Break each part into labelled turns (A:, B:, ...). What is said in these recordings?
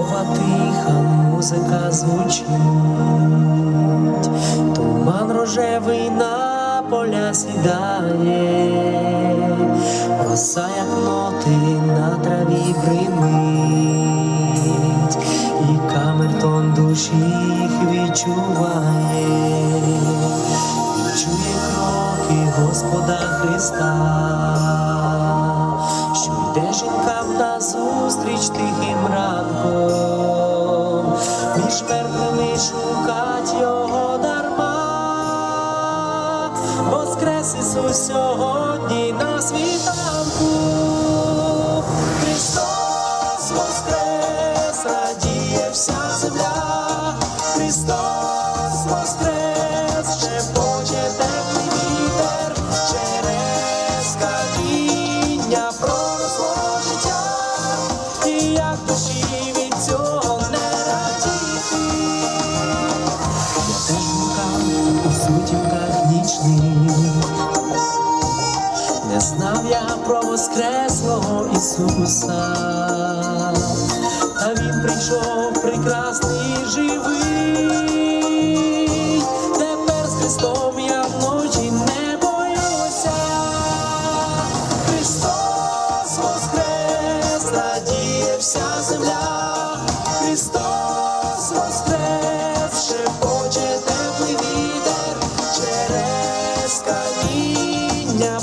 A: Ранкова тиха музика звучить, туман рожевий на поля сідає, роса, як ноти на траві примить, і камертон душі їх відчуває, чує кроки Господа Христа. Що йде жінкам назустріч тихим ранком, між мертвими шукать його дарма, воскрес Ісус сьогодні на світанку. Христос воскрес, радіє вся земля, не знав я про воскреслого Ісуса, та Він прийшов прекрасний живий. Через каміння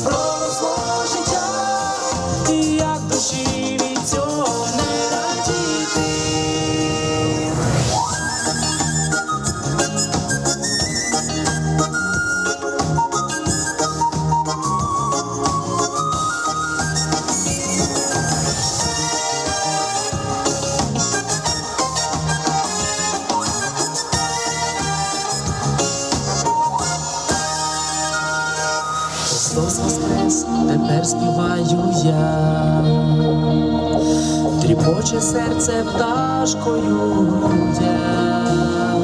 A: Христос воскрес, тепер співаю я, тріпоче серце пташкою я.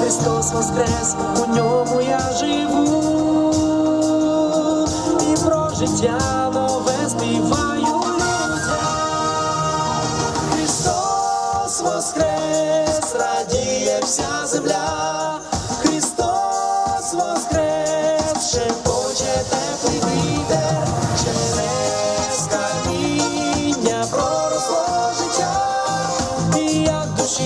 A: Христос воскрес, у ньому я живу, і про життя нове співаю